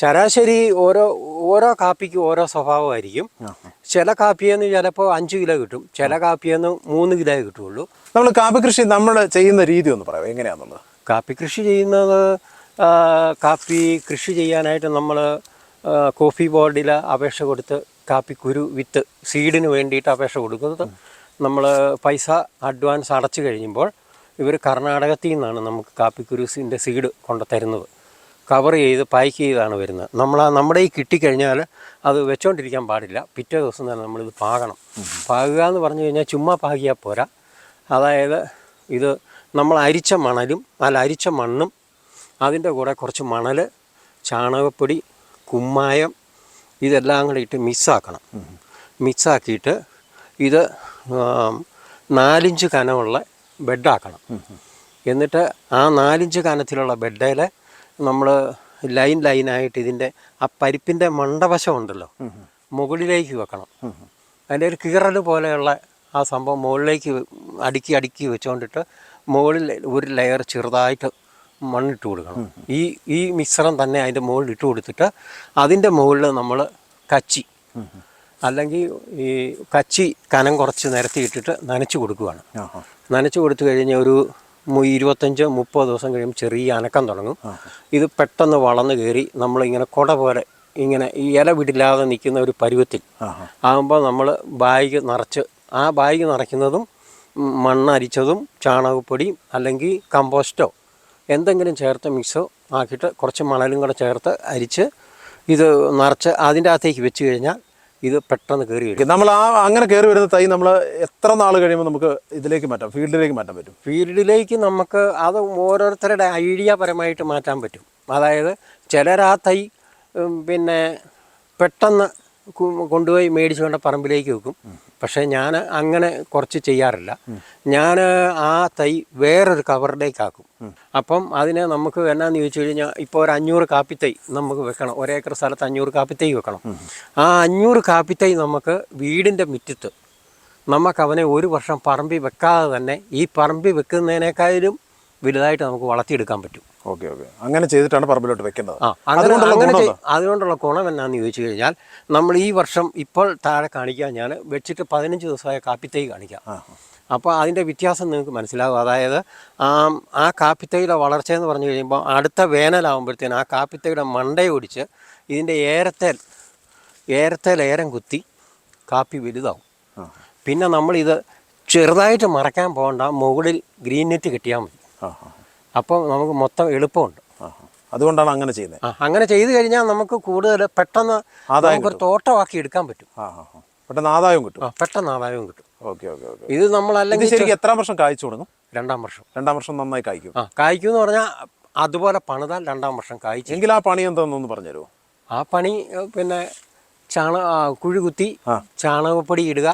ശരാശരി ഓരോ ഓരോ കാപ്പിക്കും ഓരോ സ്വഭാവമായിരിക്കും ചില കാപ്പിയെന്ന് ചിലപ്പോൾ അഞ്ച് കിലോ കിട്ടും. ചില കാപ്പിയെന്ന് മൂന്ന് കിലോ കിട്ടുള്ളൂ. നമ്മൾ കാപ്പി കൃഷി നമ്മൾ ചെയ്യുന്ന രീതി ഒന്ന് പറയാമോ? എങ്ങനെയാണെന്നുള്ളത് കാപ്പി കൃഷി ചെയ്യുന്നത് കാപ്പി കൃഷി ചെയ്യാനായിട്ട് നമ്മൾ കോഫി ബോർഡിൽ അപേക്ഷ കൊടുത്ത് കാപ്പി കുരു വിത്ത് സീഡിന് വേണ്ടിയിട്ട് അപേക്ഷ കൊടുക്കുന്നത്. നമ്മൾ പൈസ അഡ്വാൻസ് അടച്ചു കഴിയുമ്പോൾ ഇവർ കർണാടകത്തിൽ നിന്നാണ് നമുക്ക് കാപ്പി കുരുസിന്റെ സീഡ് കൊണ്ട് തരുന്നത് കവർ ചെയ്ത് പാക്ക് ചെയ്താണ് വരുന്നത്. നമ്മൾ നമ്മുടെ ഈ കിട്ടിക്കഴിഞ്ഞാൽ അത് വെച്ചോണ്ടിരിക്കാൻ പാടില്ല. പിറ്റേ ദിവസം തന്നെ നമ്മളിത് പാകണം. പാകുക എന്ന് പറഞ്ഞു കഴിഞ്ഞാൽ ചുമ്മാ പാകിയാൽ പോരാ. അതായത് ഇത് നമ്മൾ അരിച്ച മണലും അല്ല അരിച്ച മണ്ണും അതിന്റെ കൂടെ കുറച്ച് മണൽ ചാണകപ്പൊടി കുമ്മായം ഇതെല്ലാം കൂടെ ഇട്ട് മിക്സാക്കണം. മിക്സാക്കിയിട്ട് ഇത് നാലിഞ്ച് കനമുള്ള ബെഡാക്കണം. എന്നിട്ട് ആ നാലിഞ്ച് കനത്തിലുള്ള ബെഡിൽ നമ്മൾ ലൈൻ ലൈനായിട്ട് ഇതിന്റെ ആ പരിപ്പിന്റെ മണ്ടവശം ഉണ്ടല്ലോ മുകളിലേക്ക് വെക്കണം. അതിന്റെ ഒരു കീറൽ പോലെയുള്ള ആ സംഭവം മുകളിലേക്ക് അടുക്കി അടുക്കി വെച്ചുകൊണ്ടിട്ട് മുകളിൽ ഒരു ലെയർ ചെറുതായിട്ട് മണ്ണിട്ട് കൊടുക്കണം. ഈ ഈ മിശ്രം തന്നെ അതിന്റെ മുകളിൽ ഇട്ട് കൊടുത്തിട്ട് അതിന്റെ മുകളിൽ നമ്മൾ കച്ചി അല്ലെങ്കിൽ ഈ കച്ചി കനം കുറച്ച് നിരത്തി ഇട്ടിട്ട് നനച്ച് കൊടുക്കുകയാണ് നനച്ചു കൊടുത്തു കഴിഞ്ഞ് ഒരു ഇരുപത്തഞ്ച് മുപ്പത് ദിവസം കഴിയുമ്പോൾ ചെറിയ അനക്കം തുടങ്ങും. ഇത് പെട്ടെന്ന് വളർന്നു കയറി നമ്മളിങ്ങനെ കുട പോലെ ഇങ്ങനെ ഈ ഇല വിടില്ലാതെ നിൽക്കുന്ന ഒരു പരുവത്തിൽ ആകുമ്പോൾ നമ്മൾ ബാഗ് നിറച്ച് ആ ബാഗ് നിറയ്ക്കുന്നതും മണ്ണരിച്ചതും ചാണകപ്പൊടിയും അല്ലെങ്കിൽ കമ്പോസ്റ്റോ എന്തെങ്കിലും ചേർത്ത് മിക്സോ ആക്കിയിട്ട് കുറച്ച് മണലും കൂടെ ചേർത്ത് അരിച്ച് ഇത് നിറച്ച് അതിന്റെ അകത്തേക്ക് വെച്ച് കഴിഞ്ഞാൽ ഇത് പെട്ടെന്ന് കയറി വരും. നമ്മൾ ആ അങ്ങനെ കയറി വരുന്ന തൈ നമ്മൾ എത്ര നാൾ കഴിയുമ്പോൾ നമുക്ക് ഇതിലേക്ക് മാറ്റാം? ഫീൽഡിലേക്ക് മാറ്റാൻ പറ്റും? ഫീൽഡിലേക്ക് നമുക്ക് അത് ഓരോരുത്തരുടെ ഐഡിയ പരമായിട്ട് മാറ്റാൻ പറ്റും. അതായത് ചിലർ ആ തൈ പിന്നെ പെട്ടെന്ന് കൊണ്ടുപോയി മേടിച്ചു കൊണ്ട് പറമ്പിലേക്ക് വെക്കും. പക്ഷേ ഞാൻ അങ്ങനെ കുറച്ച് ചെയ്യാറില്ല. ഞാൻ ആ തൈ വേറൊരു കവറിലേക്കാക്കും അപ്പം അതിനെ നമുക്ക് എന്നാന്ന് ചോദിച്ചു കഴിഞ്ഞാൽ ഇപ്പോൾ ഒരു അഞ്ഞൂറ് കാപ്പിത്തൈ നമുക്ക് വെക്കണം. ഒരേക്കർ സ്ഥലത്ത് അഞ്ഞൂറ് കാപ്പിത്തൈ വെക്കണം. ആ അഞ്ഞൂറ് കാപ്പിത്തൈ നമുക്ക് വീടിന്റെ മുറ്റത്ത് നമുക്ക് അവനെ ഒരു വർഷം പറമ്പി വെക്കാതെ തന്നെ ഈ പറമ്പി വെക്കുന്നതിനേക്കാളും വലുതായിട്ട് നമുക്ക് വളർത്തിയെടുക്കാൻ പറ്റും. Okay okay. അങ്ങനെ ചെയ്തിട്ടാണ് പറമ്പിലോട്ട് വെക്കുന്നത്. ആ അങ്ങനെ അങ്ങനെ ഗുണം ചെയ്- അതുകൊണ്ടുള്ള ഗുണം എന്നാന്ന് ചോദിച്ചു കഴിഞ്ഞാൽ നമ്മൾ ഈ വർഷം ഇപ്പോൾ താഴെ കാണിക്കാൻ ഞാൻ വെച്ചിട്ട് പതിനഞ്ച് ദിവസമായ കാപ്പിത്തൈ കാണിക്കാം. അപ്പോൾ അതിന്റെ വ്യത്യാസം നിങ്ങൾക്ക് മനസ്സിലാകും. അതായത് ആ ആ കാപ്പിത്തൈയുടെ വളർച്ച എന്ന് പറഞ്ഞു കഴിയുമ്പോൾ അടുത്ത വേനലാകുമ്പോഴത്തേന് ആ കാപ്പിത്തൈയുടെ മണ്ടയൊടിച്ച് ഇതിന്റെ ഏരത്തേൽ ഏരത്തേൽ ഏരം കുത്തി കാപ്പി വലുതാവും. പിന്നെ നമ്മളിത് ചെറുതായിട്ട് മറയ്ക്കാൻ പോകണ്ട മുകളിൽ ഗ്രീൻ നെറ്റ് കിട്ടിയാൽ മതി. ആ ആ. അപ്പോൾ നമുക്ക് മൊത്തം എളുപ്പമുണ്ട്. അതുകൊണ്ടാണ് അങ്ങനെ ചെയ്യുന്നത്. അങ്ങനെ ചെയ്തു കഴിഞ്ഞാൽ നമുക്ക് കൂടുതൽ പെട്ടെന്ന് നമുക്കൊരു തോട്ടമാക്കി എടുക്കാൻ പറ്റും. പെട്ടെന്ന് ആദായം കിട്ടും. പെട്ടെന്ന് ആദായവും കിട്ടും. Okay okay okay. ഇത് നമ്മൾ അല്ലെങ്കിൽ ശരിക്കും എത്ര വർഷം കായ്ച്ചു തുടങ്ങും? രണ്ടാം വർഷം. രണ്ടാം വർഷം നന്നായി കായ്ക്കും. ആ കായ്ക്കും എന്ന് പറഞ്ഞാൽ അതുപോലെ പണിതാൽ രണ്ടാം വർഷം കായ്ച്ചു എങ്കിൽ ആ പണി എന്താണെന്നൊന്ന് പറഞ്ഞു തരുമോ? ആ പണി പിന്നെ ചാണ കുഴി കുത്തി. ചാണകപ്പൊടി ഇടുക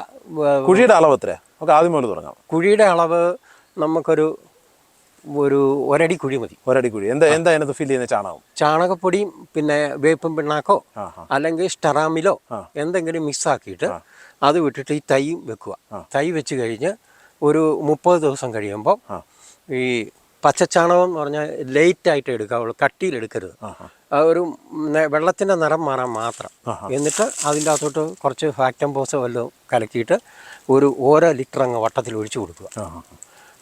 കുഴിയുടെ അളവ് എത്രയാ? നമുക്ക് ആദ്യം മുതൽ തുടങ്ങാം. കുഴിയുടെ അളവ് നമുക്കൊരു ഒരു ഒരടി കുഴി മതി. ഒരടി കുഴി. എന്താ എന്താ അതിനകത്ത് ഫില്ല് ചെയ്യുന്ന ചാണകം? ചാണകപ്പൊടിയും പിന്നെ വേപ്പും പിണ്ണാക്കോ അല്ലെങ്കിൽ സ്റ്ററാമിലോ എന്തെങ്കിലും മിക്സ് ആക്കിയിട്ട് അത് വിട്ടിട്ട് ഈ തൈ വെക്കുക. തൈ വെച്ച് കഴിഞ്ഞ് ഒരു മുപ്പത് ദിവസം കഴിയുമ്പോൾ ഈ പച്ചച്ചാണകം എന്ന് പറഞ്ഞാൽ ലേറ്റ് ആയിട്ട് എടുക്കാവുള്ളൂ കട്ടിയിൽ എടുക്കരുത്. ആ ഒരു വെള്ളത്തിന്റെ നിറം മാറാൻ മാത്രം. എന്നിട്ട് അതിന്റെ അകത്തോട്ട് കുറച്ച് ഫാക്ടംബോസോ വല്ലതും കലക്കിയിട്ട് ഒരു ഓരോ ലിറ്റർ അങ്ങ് വട്ടത്തിൽ ഒഴിച്ചു കൊടുക്കുക.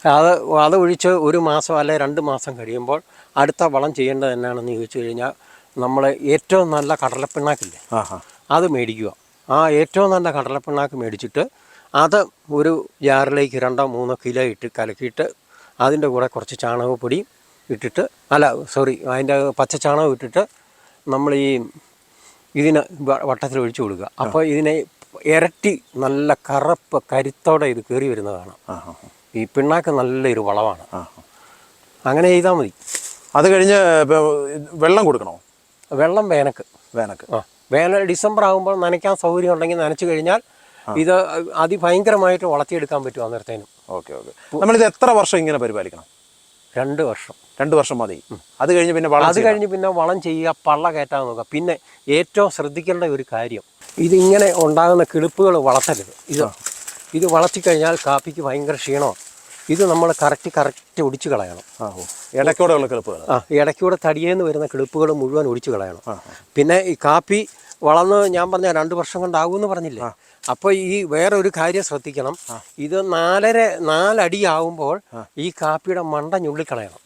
അത് അത് ഒഴിച്ച് ഒരു മാസം അല്ലെ രണ്ട് മാസം കഴിയുമ്പോൾ അടുത്ത വളം ചെയ്യേണ്ടത് എന്നാണെന്ന് ചോദിച്ചു കഴിഞ്ഞാൽ നമ്മൾ ഏറ്റവും നല്ല കടലപ്പിണ്ണാക്കില്ലേ? അത് മേടിക്കുക. ആ ഏറ്റവും നല്ല കടലപ്പിണ്ണാക്ക് മേടിച്ചിട്ട് അത് ഒരു ജാറിലേക്ക് രണ്ടോ മൂന്നോ കിലോ ഇട്ട് കലക്കിയിട്ട് അതിന്റെ കൂടെ കുറച്ച് ചാണകപ്പൊടി ഇട്ടിട്ട് അല്ല സോറി അതിന്റെ പച്ച ചാണകം ഇട്ടിട്ട് നമ്മൾ ഈ ഇതിന് വട്ടത്തിൽ ഒഴിച്ചു കൊടുക്കുക. അപ്പോൾ ഇതിനെ ഇരട്ടി നല്ല കറുപ്പ് കരുത്തോടെ ഇത് കയറി വരുന്നതാണ്. ഈ പിണ്ണാക്ക് നല്ലൊരു വളമാണ് അങ്ങനെ ചെയ്താൽ മതി. അത് കഴിഞ്ഞ് വെള്ളം കൊടുക്കണോ? വെള്ളം വേനക്ക്. വേനക്ക്. ആ. വേനൽ ഡിസംബർ ആകുമ്പോൾ നനയ്ക്കാൻ സൗകര്യം ഉണ്ടെങ്കിൽ നനച്ചു കഴിഞ്ഞാൽ ഇത് അതിഭയങ്കരമായിട്ട് വളർത്തിയെടുക്കാൻ പറ്റും അന്നേരത്തേനും. Okay okay. നമ്മളിത് എത്ര വർഷം ഇങ്ങനെ പരിപാലിക്കണം? രണ്ട് വർഷം. രണ്ട് വർഷം മതി. അത് കഴിഞ്ഞ് പിന്നെ അത് കഴിഞ്ഞ് പിന്നെ വളം ചെയ്യുക പള്ള കയറ്റാൻ നോക്കുക. പിന്നെ ഏറ്റവും ശ്രദ്ധിക്കേണ്ട ഒരു കാര്യം ഇതിങ്ങനെ ഉണ്ടാകുന്ന കിളിപ്പുകൾ വളർത്തരുത്. ഇത് ഇത് വളർത്തിക്കഴിഞ്ഞാൽ കാപ്പിക്ക് ഭയങ്കര ക്ഷീണമാണ്. ഇത് നമ്മൾ കറക്റ്റ് കറക്റ്റ് ഒടിച്ചു കളയണം. ആ ഇടയ്ക്കൂടെ ഉള്ള കിളിപ്പുകൾ ആ ഇടയ്ക്കൂടെ തടിയേന്ന് വരുന്ന കിളിപ്പുകൾ മുഴുവൻ ഒടിച്ചു കളയണം. പിന്നെ ഈ കാപ്പി വളർന്ന് ഞാൻ പറഞ്ഞ രണ്ട് വർഷം കൊണ്ടാകുമെന്ന് പറഞ്ഞില്ലേ? അപ്പോൾ ഈ വേറെ ഒരു കാര്യം ശ്രദ്ധിക്കണം. ഇത് നാലര നാലടി ആകുമ്പോൾ ഈ കാപ്പിയുടെ മണ്ട ഞുള്ളിക്കളയണം.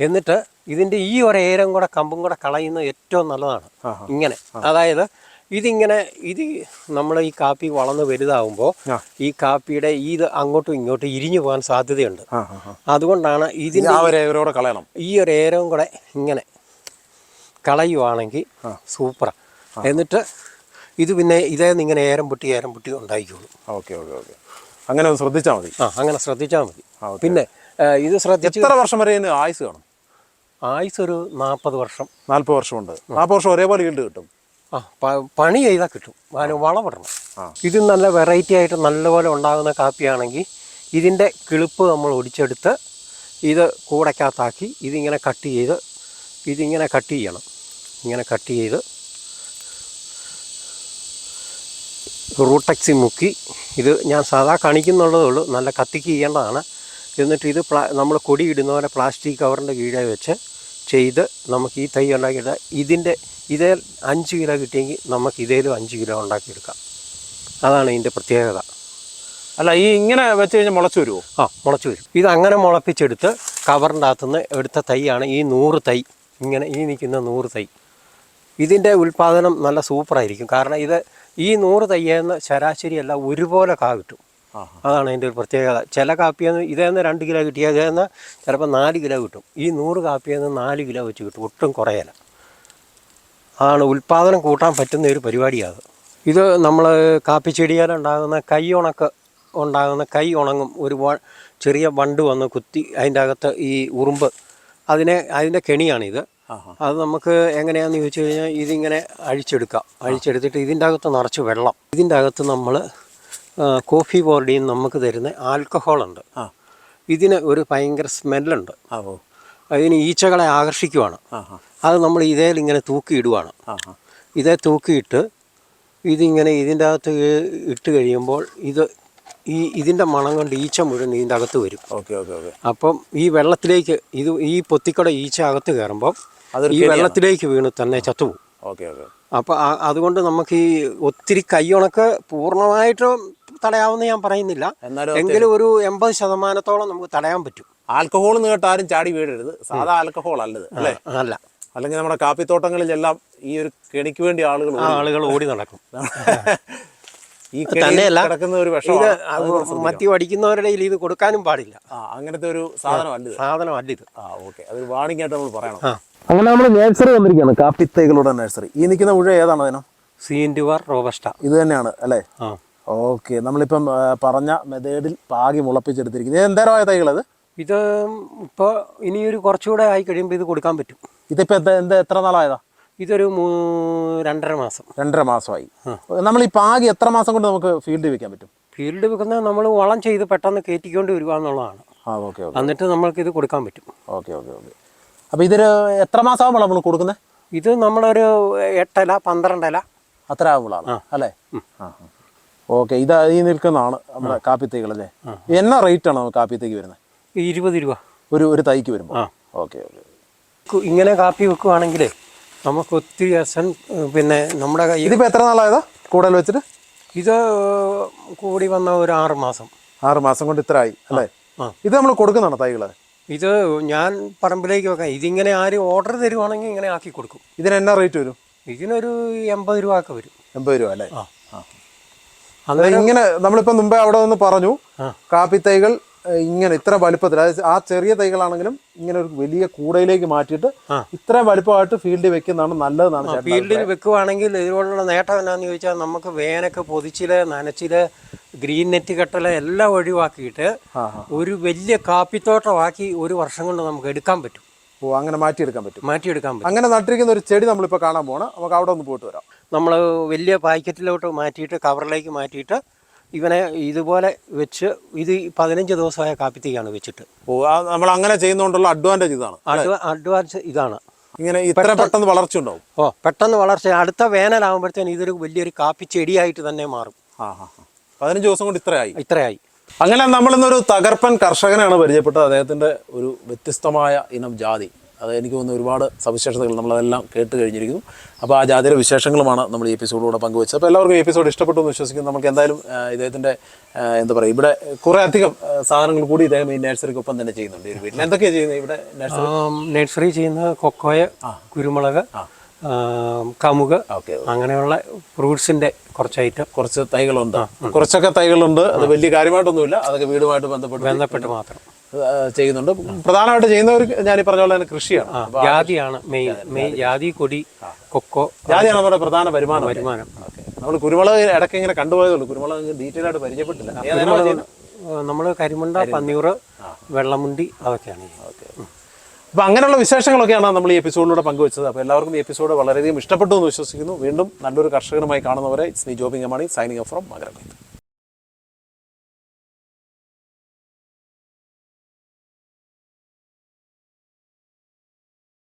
എന്നിട്ട് ഇതിന്റെ ഈ ഒരേരം കൂടെ കമ്പും കൂടെ കളയുന്നത് ഏറ്റവും നല്ലതാണ്. ഇങ്ങനെ. അതായത് ഇതിങ്ങനെ ഇത് നമ്മൾ ഈ കാപ്പി വളർന്ന് വലുതാവുമ്പോൾ ഈ കാപ്പിയുടെ ഇത് അങ്ങോട്ടും ഇങ്ങോട്ടും ഇരിഞ്ഞു പോകാൻ സാധ്യതയുണ്ട്. അതുകൊണ്ടാണ് ഇതിന്റെ ആ ഒരു ഇവരോടെ കളയണം. ഈ ഒരു ഏരവും കൂടെ ഇങ്ങനെ കളയുവാണെങ്കിൽ സൂപ്പറാണ് എന്നിട്ട് ഇത് പിന്നെ ഇതേ ഇങ്ങനെ ഏരം പൊട്ടി ഏരം പൊട്ടി ഉണ്ടായിക്കോളും. Okay okay okay. അങ്ങനെ ഒന്ന് ശ്രദ്ധിച്ചാൽ മതി. ആ അങ്ങനെ ശ്രദ്ധിച്ചാൽ മതി. പിന്നെ ഇത് ശ്രദ്ധിച്ച് എത്ര വർഷം വരെ ആയുസ് കാണും? ആയുസ് ഒരു നാൽപ്പത് വർഷം. നാൽപ്പത് വർഷമുണ്ട്. നാൽപ്പത് വർഷം ഒരേപോലെ ഈൽഡ് കിട്ടും. ആ പണി ചെയ്താൽ കിട്ടും. അതിന് വളമിടണം ഇത് നല്ല വെറൈറ്റി ആയിട്ട് നല്ലപോലെ ഉണ്ടാകുന്ന കാപ്പിയാണെങ്കിൽ ഇതിന്റെ കിളിപ്പ് നമ്മൾ ഒടിച്ചെടുത്ത് ഇത് കൂടക്കകത്താക്കി ഇതിങ്ങനെ കട്ട് ചെയ്ത് ഇതിങ്ങനെ കട്ട് ചെയ്യണം. ഇങ്ങനെ കട്ട് ചെയ്ത് റൂട്ടക്സി മുക്കി ഇത് ഞാൻ സാധാ കാണിക്കുന്നുള്ളതേ ഉള്ളൂ. നല്ല കത്തിക്ക് ചെയ്യേണ്ടതാണ്. എന്നിട്ട് ഇത് പ്ലാ നമ്മൾ കൊടി ഇടുന്ന പോലെ പ്ലാസ്റ്റിക് കവറിന്റെ കീഴെ വെച്ച് ചെയ്ത് നമുക്ക് ഈ തൈ ഉണ്ടാക്കിയിട്ട് ഇതിന്റെ ഇതേ അഞ്ച് കിലോ കിട്ടിയെങ്കിൽ നമുക്ക് ഇതേലും അഞ്ച് കിലോ ഉണ്ടാക്കിയെടുക്കാം. അതാണ് ഇതിന്റെ പ്രത്യേകത. അല്ല ഈ ഇങ്ങനെ വെച്ച് കഴിഞ്ഞാൽ മുളച്ചു വരുമോ ആ മുളച്ചു വരും. ഇത് അങ്ങനെ മുളപ്പിച്ചെടുത്ത് കവറിന്റെ അകത്തുനിന്ന് എടുത്ത തൈയാണ് ഈ നൂറ് തൈ. ഇങ്ങനെ ഈ നിൽക്കുന്ന നൂറ് തൈ. ഇതിന്റെ ഉൽപ്പാദനം നല്ല സൂപ്പറായിരിക്കും. കാരണം ഇത് ഈ നൂറ് തയ്യെന്ന് ശരാശരിയല്ല ഒരുപോലെ കാ കിട്ടും. അതാണ് അതിന്റെ ഒരു പ്രത്യേകത. ചില കാപ്പിയെന്ന് ഇതേന്ന് രണ്ട് കിലോ കിട്ടിയ ഇതേന്ന് ചിലപ്പോൾ നാല് കിലോ കിട്ടും. ഈ നൂറ് കാപ്പിയെന്ന് നാല് കിലോ വെച്ച് കിട്ടും. ഒട്ടും കുറയല അതാണ് ഉൽപ്പാദനം കൂട്ടാൻ പറ്റുന്ന ഒരു പരിപാടിയാണ് ഇത് നമ്മൾ കാപ്പി ചെടിയാലുണ്ടാകുന്ന കൈ ഉണക്ക് ഉണ്ടാകുന്ന കൈ ഉണങ്ങും. ഒരു ചെറിയ വണ്ട് വന്ന് കുത്തി അതിന്റെ അകത്ത് ഈ ഉറുമ്പ് അതിനെ അതിന്റെ കെണിയാണിത് അത് നമുക്ക് എങ്ങനെയാന്ന് ചോദിച്ചു കഴിഞ്ഞാൽ ഇതിങ്ങനെ അഴിച്ചെടുക്കാം. അഴിച്ചെടുത്തിട്ട് ഇതിന്റെ അകത്ത് നിറച്ച് വെള്ളം. ഇതിന്റെ അകത്ത് നമ്മൾ കോഫി ബോർഡിൽ നമുക്ക് തരുന്ന ആൽക്കഹോളുണ്ട്. ഇതിന് ഒരു ഭയങ്കര സ്മെല്ലുണ്ട്. അതിന് ഈച്ചകളെ ആകർഷിക്കുവാണ്. അത് നമ്മൾ ഇതേൽ ഇങ്ങനെ തൂക്കിയിടുവാണ്. ഇതേ തൂക്കിയിട്ട് ഇതിങ്ങനെ ഇതിന്റെ അകത്ത് ഇട്ട് കഴിയുമ്പോൾ ഇത് ഈ ഇതിന്റെ മണം കൊണ്ട് ഈച്ച മുഴുവൻ ഇതിന്റെ അകത്ത് വരും. Okay okay okay. അപ്പം ഈ വെള്ളത്തിലേക്ക് ഇത് ഈ പൊത്തിക്കട ഈച്ച അകത്ത് കയറുമ്പം ഈ വെള്ളത്തിലേക്ക് വീണ് തന്നെ ചത്തുപോകും. Okay okay. അപ്പോൾ അതുകൊണ്ട് നമുക്ക് ഈ ഒത്തിരി കൈയുണക്ക് പൂർണമായിട്ടും തടയാവുന്ന ഞാൻ പറയുന്നില്ല. എന്നാലും എങ്കിലും ഒരു എൺപത് ശതമാനത്തോളം നമുക്ക് തടയാൻ പറ്റും. ആൽക്കഹോൾ കേട്ട് ആരും ചാടി വീഴരുത്. സാധാ ആൽക്കഹോൾ അല്ലത് അല്ലേ? അല്ല അല്ലെങ്കിൽ നമ്മുടെ കാപ്പിത്തോട്ടങ്ങളിലെല്ലാം ഈ ഒരു കെണിക്ക് വേണ്ടി ആളുകൾ ആ ആളുകൾ ഓടി നടക്കും. ഈ തന്നെയല്ല കിടക്കുന്ന ഒരു ഇത് വിഷമാണ് മദ്യം അടിക്കുന്നവരുടെ ഇത് കൊടുക്കാനും പാടില്ല. ആ അങ്ങനത്തെ ഒരു സാധനമല്ല സാധനമല്ല ഇത് ആ ഓക്കെ. അതൊരു വാണിംഗ് ആയിട്ട് നമ്മൾ പറയണം. അങ്ങനെ നമ്മൾ നഴ്സറി വന്നിരിക്കുകയാണ് കാപ്പിത്തൈകളുടെ നഴ്സറി. ഈ നിൽക്കുന്ന ഉഴ ഏതാണ് അതിനോ? C into R robusta. ഇത് തന്നെയാണ് അല്ലേ? ആ. ഓക്കെ. നമ്മളിപ്പം പറഞ്ഞ മെതേഡിൽ പാകി മുളപ്പിച്ചെടുത്തിരിക്കുന്നത് ഇത് എന്തേരമായ തൈകളത് ഇത് ഇപ്പോൾ ഇനിയൊരു കുറച്ചുകൂടെ ആയി കഴിയുമ്പോൾ ഇത് കൊടുക്കാൻ പറ്റും. ഇതിപ്പോൾ എന്താ എന്താ എത്ര നാളായതാ? ഇതൊരു രണ്ടര മാസം. രണ്ടര മാസമായി. നമ്മൾ ഈ പാകി എത്ര മാസം കൊണ്ട് നമുക്ക് ഫീൽഡ് വെക്കാൻ പറ്റും? ഫീൽഡ് വെക്കുന്നത് നമ്മൾ വളം ചെയ്ത് പെട്ടെന്ന് കയറ്റിക്കൊണ്ട് വരിക എന്നുള്ളതാണ്. ആ ഓക്കെ ഓക്കെ. എന്നിട്ട് നമ്മൾക്ക് ഇത് കൊടുക്കാൻ പറ്റും. Okay okay okay. അപ്പോൾ ഇതൊരു എത്ര മാസമാകുമ്പോൾ നമ്മൾ കൊടുക്കുന്നത്? ഇത് നമ്മളൊരു എട്ടല പന്ത്രണ്ടല. അത്ര ആകുമ്പോഴാണ് അല്ലേ? ആ. ഓക്കെ ഇത് ഈ നിൽക്കുന്നതാണ് നമ്മുടെ കാപ്പിത്തൈകൾ അല്ലേ? എന്നാ റേറ്റ് ആണ് നമുക്ക് കാപ്പിത്തേക്ക് വരുന്നത്? ഇരുപത് രൂപ. ഒരു ഒരു തൈക്ക് വരുമ്പോൾ. Okay okay. ഇങ്ങനെ കാപ്പി വെക്കുവാണെങ്കിൽ നമുക്ക് ഒത്തിരി അസൻ പിന്നെ നമ്മുടെ കയ്യിൽ ഇതിപ്പോൾ എത്ര നാളായതാ കൂടുതൽ വെച്ചിട്ട്? ഇത് കൂടി വന്ന ഒരു ആറ് മാസം. ആറ് മാസം കൊണ്ട് ഇത്ര ആയി അല്ലേ? ഇത് നമ്മൾ കൊടുക്കുന്നതാണ് തൈകൾ ഇത് ഞാൻ പറമ്പിലേക്ക് വെക്കാം ഇതിങ്ങനെ ആരും ഓർഡർ തരുവാണെങ്കിൽ ഇങ്ങനെ ആക്കി കൊടുക്കും. ഇതിന് എന്നാ റേറ്റ് വരും? ഇതിനൊരു എൺപത് രൂപ ഒക്കെ വരും. എൺപത് രൂപ അല്ലേ? ആ. ഇങ്ങനെ നമ്മളിപ്പോ മുമ്പേ അവിടെ നിന്ന് പറഞ്ഞു കാപ്പി തൈകൾ ഇങ്ങനെ ഇത്ര വലുപ്പത്തിൽ അതായത് ആ ചെറിയ തൈകളാണെങ്കിലും ഇങ്ങനെ ഒരു വലിയ കൂടയിലേക്ക് മാറ്റിയിട്ട് ഇത്രയും ഇത്ര വലുപ്പമായിട്ട് ഫീൽഡിൽ വെക്കുന്നതാണ് നല്ലതെന്നാണ് ഫീൽഡിൽ വെക്കുവാണെങ്കിൽ ഇതിനോടുള്ള നേട്ടം എന്നാന്ന് ചോദിച്ചാൽ നമുക്ക് വേനൊക്കെ പൊതിച്ചിൽ നനച്ചിൽ ഗ്രീൻ നെറ്റ് കെട്ടൽ എല്ലാം ഒഴിവാക്കിയിട്ട് ഒരു വലിയ കാപ്പിത്തോട്ടമാക്കി ഒരു വർഷം കൊണ്ട് നമുക്ക് എടുക്കാൻ പറ്റും. ഓ അങ്ങനെ മാറ്റിയെടുക്കാൻ പറ്റും. മാറ്റിയെടുക്കാൻ പറ്റും. അങ്ങനെ നട്ടിരിക്കുന്ന ഒരു ചെടി നമ്മളിപ്പോൾ കാണാൻ പോകണം നമുക്ക് അവിടെ ഒന്ന് പോയിട്ട് വരാം. നമ്മൾ വലിയ പാക്കറ്റിലോട്ട് മാറ്റിയിട്ട് കവറിലേക്ക് മാറ്റിയിട്ട് ഇവനെ ഇതുപോലെ വെച്ച് ഇത് പതിനഞ്ച് ദിവസമായ കാപ്പിത്തേക്കാണ് വെച്ചിട്ട്. ഓ നമ്മൾ അങ്ങനെ ചെയ്യുന്നതുകൊണ്ടുള്ള അഡ്വാന്റേജ് ഇതാണ് അഡ്വാ അഡ്വാൻസ് ഇതാണ്. ഇങ്ങനെ ഇത്ര പെട്ടെന്ന് വളർച്ച ഉണ്ടാവും. ഓ പെട്ടെന്ന് വളർച്ച. അടുത്ത വേനലാകുമ്പോഴത്തേന് ഇതൊരു വലിയൊരു കാപ്പി ചെടിയായിട്ട് തന്നെ മാറും. ആ. പതിനഞ്ച് ദിവസം കൊണ്ട് ഇത്രയായി. ഇത്രയായി. അങ്ങനെ നമ്മളിന്നൊരു തകർപ്പൻ കർഷകനാണ് പരിചയപ്പെട്ടത്. അദ്ദേഹത്തിന്റെ ഒരു വ്യത്യസ്തമായ ഇനം ജാതി. അത് എനിക്ക് തോന്നുന്നു ഒരുപാട് സവിശേഷതകൾ നമ്മളതെല്ലാം കേട്ട് കഴിഞ്ഞിരിക്കുന്നു. അപ്പോൾ ആ ജാതിയുടെ വിശേഷങ്ങളുമാണ് നമ്മൾ ഈ എപ്പിസോഡിലൂടെ പങ്കുവച്ചത്. അപ്പോൾ എല്ലാവർക്കും ഈ എപ്പിസോഡ് ഇഷ്ടപ്പെട്ടു എന്ന് വിശ്വസിക്കുന്നു. നമുക്ക് എന്തായാലും ഇദ്ദേഹത്തിന്റെ എന്താ പറയുക ഇവിടെ കുറേ അധികം സാധനങ്ങൾ കൂടി ഇദ്ദേഹം ഈ നഴ്സറിക്കൊപ്പം തന്നെ ചെയ്യുന്നുണ്ട്. ഈ വീട്ടിൽ. എന്തൊക്കെയാണ് ചെയ്യുന്നത് ഇവിടെ നഴ്സറി? നഴ്സറി ചെയ്യുന്ന കൊക്കോയ കുരുമുളക് ആം, കമുക് ഓക്കെ അങ്ങനെയുള്ള ഫ്രൂട്ട്സിന്റെ കുറച്ച് ഐറ്റം. കുറച്ച് തൈകളുണ്ട്. കുറച്ചൊക്കെ തൈകളുണ്ട്. അത് വലിയ കാര്യമായിട്ടൊന്നുമില്ല. അതൊക്കെ വീടുമായിട്ട് ബന്ധപ്പെട്ട് ബന്ധപ്പെട്ട് മാത്രം. ചെയ്യുന്നുണ്ട്. പ്രധാനമായിട്ട് ചെയ്യുന്നവർ ഞാൻ ഈ പറഞ്ഞ പോലെ തന്നെ കൃഷിയാണ്. ജാതിയാണ് മെയിൻ മെയിൻ ജാതി കൊടി കൊക്കോ ജാതിയാണ് നമ്മുടെ പ്രധാന വരുമാനം. വരുമാനം. നമ്മൾ കുരുമുളക് ഇടയ്ക്ക് ഇങ്ങനെ കണ്ടുപോയതുള്ളൂ. കുരുമുളക് ഡീറ്റെയിൽ ആയിട്ട് പരിചയപ്പെട്ടില്ല. നമ്മൾ കരിമുണ്ട പന്നിയൂറ് വെള്ളമുണ്ടി അതൊക്കെയാണ് ചെയ്യുന്നത്. അപ്പോൾ അങ്ങനെയുള്ള വിശേഷങ്ങളൊക്കെയാണ് നമ്മൾ ഈ എപ്പിസോഡിലൂടെ പങ്കുവച്ചത്. അപ്പോൾ എല്ലാവർക്കും ഈ എപ്പിസോഡ് വളരെയധികം ഇഷ്ടപ്പെട്ടു എന്ന് വിശ്വസിക്കുന്നു. വീണ്ടും നല്ലൊരു കർഷകനുമായി കാണുന്നവരെ ഇറ്റ്സ് നീ ജോബിംഗ് അമാണി സൈനിങ് ഓഫ് ഫ്രം മകരമൈത്ത്